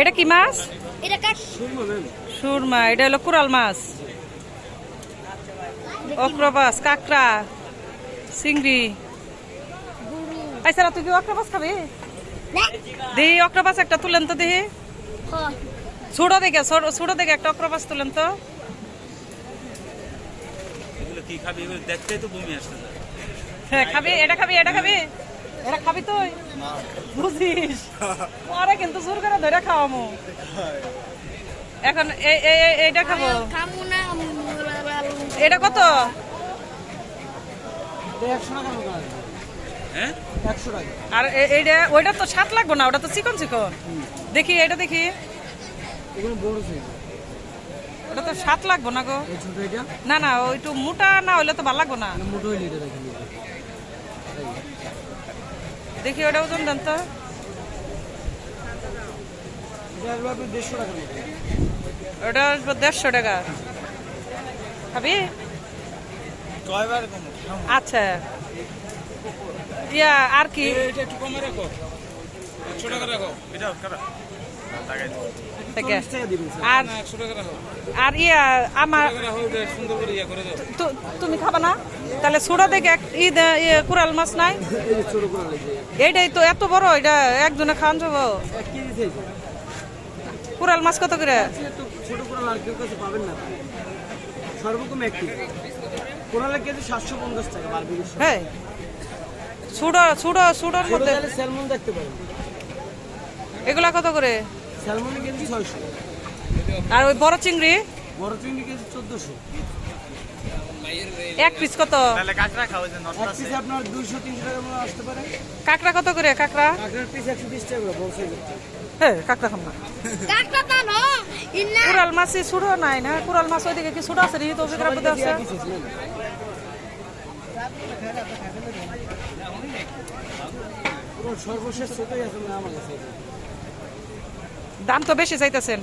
এটা কি মাছ? এটা কাট সুরমা এটা হলো কুরাল মাছ। অক্টোপাস কাঁকড়া চিংড়ি। আচ্ছা তুই কি অক্টোপাস খাবি? না। দেহি অক্টোপাস একটা তুলেন তো দেহি। হয়। ছুড়ো দেখে ছুড়ো দেখে একটা অক্টোপাস তুলেন তো। এগুলো কি খাবি? তো বমি আসছে হ্যাঁ খাবি এটা খাবি এটা খাবি। এটা খাবি তুই? বুঝিস? পরে কিন্তু জোর করে ধরে খাওয়ামু। এখন এই- এই- এই- এইটা খাব। না এটা কত? হ্যাঁ? আর এইটা ওইটা তো স্বাদ লাগবো না ওটা তো চিকন চিকন। দেখি এটা দেখি। ওটা তো স্বাদ লাগবো না গো। না না ওই একটু মোটা না হলে তো ভালো লাগবো না। দেখি ওটা ওজন দেন তো ওটা দেড়শো টাকা। খাবি? আচ্ছা। ইয়া আর কি? একটু কমে রাখো। একশো টাকা রাখো। এটা আর আর ইয়া আমার টাকা রাখো এটা সুন্দর করে ইয়ে করে দাও তু- তুমি খাবা না? তাহলে সুরা দেখে এক ঈদ ইয়ে কুরাল মাছ নাই? এইটাই তো এত বড় এটা একজনে খাওয়ান যাব। কুরাল মাছ কত করে? ছোট কোরাল আর কেউ কাছে সর্বকম এক কেজি। কোরালের কেজি সাতশো পঞ্চাশ টাকা বারবিকিউ হ্যাঁ সুডো সুডো সুডোর মধ্যে স্যালমন দেখতে পারেন। এগুলা কত করে? স্যালমনের কেজি ছয়শো। আর ওই বড় চিংড়ি? বড় চিংড়ি কেজি চোদ্দশো। এক পিস কত? তাহলে কাঁকড়া খাও যে নষ্ট এক পিস আপনার দুইশো তিনশো টাকার মতো আসতে পারে। কাঁকড়া কত করে কাঁকড়া? কাঁকড়ার পিস একশো বিশ টাকা করে বড় সাইজের হ্যাঁ কাঁকড়া খাম না। কাটটা তা ন ইন্না কুরাল মাছ সুডো নাই না? কুরাল মাছ ওইদিকে কি সুডো আছে? নি তো ওইদিকে আছে। সর্বশেষ ছোটই আছে না আমার কাছে। দাম তো বেশি চাইতেছেন